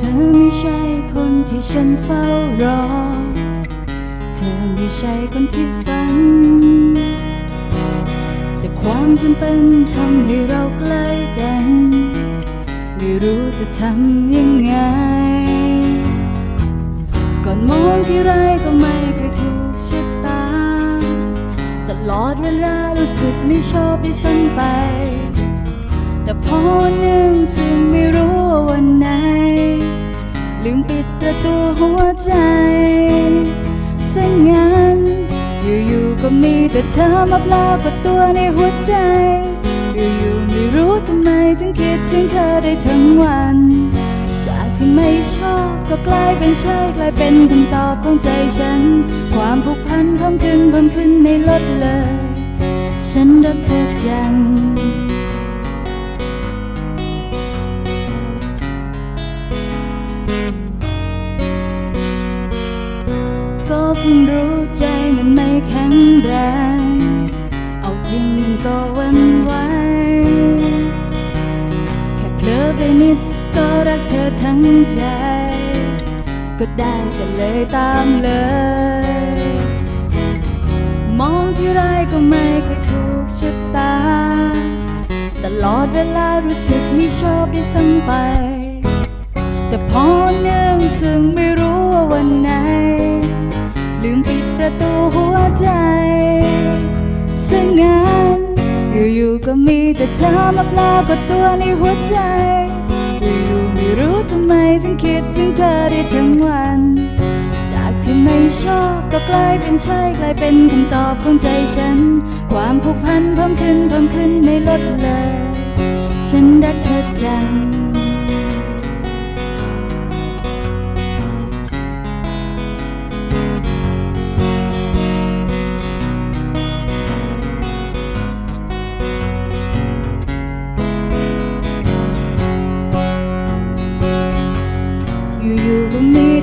ธอไม่ใช่คนที่ฉันเฝ้ารอ เธอไม่ใช่คนที่ฝัน แต่ความจำเป็นทำให้เราใกล้กัน ไม่รู้จะทำยังไง ก่อนมองที่ไรก็ไม่เคยถูกชะตา ตลอดเวลารู้สึกไม่ชอบด้วยซ้ำไป หัวใจซะงั้น อยู่ๆก็มีแต่เธอมาปรากฏตัวในหัวใจ อยู่ๆไม่รู้ทำไมถึงคิดถึงเธอได้ทั้งวัน จากที่ไม่ชอบก็กลายเป็นใช่กลายเป็นคำตอบของใจฉัน ความผูกพันเพิ่มขึ้นเพิ่มขึ้นไม่ลดเลย ฉันรักเธอจัง ยิ่งรู้ใจมันไม่แข็งแรง เอาจริงมันก็วันไหวแค่เผลอไปนิดก็รักเธอทั้งใจ ก็ได้แต่เลยตามเลย มองที่ไรก็ไม่เคยถูกชะตา ตลอดเวลารู้สึกไม่ชอบได้วยซ้ำไป แต่พอหนึ่องซึ่งไม่รู้ อยู่ๆก็มีแต่เธอมาปรากตัวในหัวใจอยู่ๆไม่รู้ทำไมถึงคิดถึงเธอได้ทั้งวัน จากที่ไม่ชอบก็กลายเป็นใช่กลายเป็นคำตอบของใจฉัน ความผูกพันเพิ่มขึ้นเพิ่มขึ้นไม่ลดเลย ฉันรักเธอจัง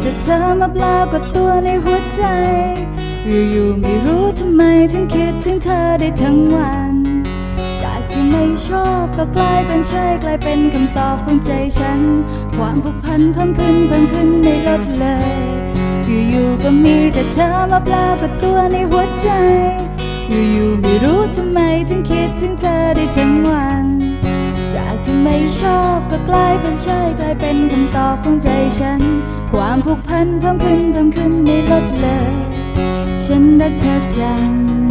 แต่เธอมาเปรากฏตัวในหัวใจ อยู่ๆไม่รู้ทำไมถึงคิดถึงเธอได้ทั้งวัน จากที่ไม่ชอบก็กลายเป็นใช่กลายเป็นคำตอบของใจฉัน ความผูกพันเพิ่มขึ้นเพิ่มขึ้นไม่ลดเลย อยู่ๆก็มีแต่เธอมาเปรากฏตัวในหัวใจ อยู่ๆไม่รู้ทำไมถึงคิดถึงเธอได้ทั้งวัน ไม่ชอบก็กลายเป็นใช่กลายเป็นคำตอบของใจฉัน ความผูกพันเพิ่มขึ้นเพิ่มขึ้นไม่ลดเลย ฉันรักเธอจัง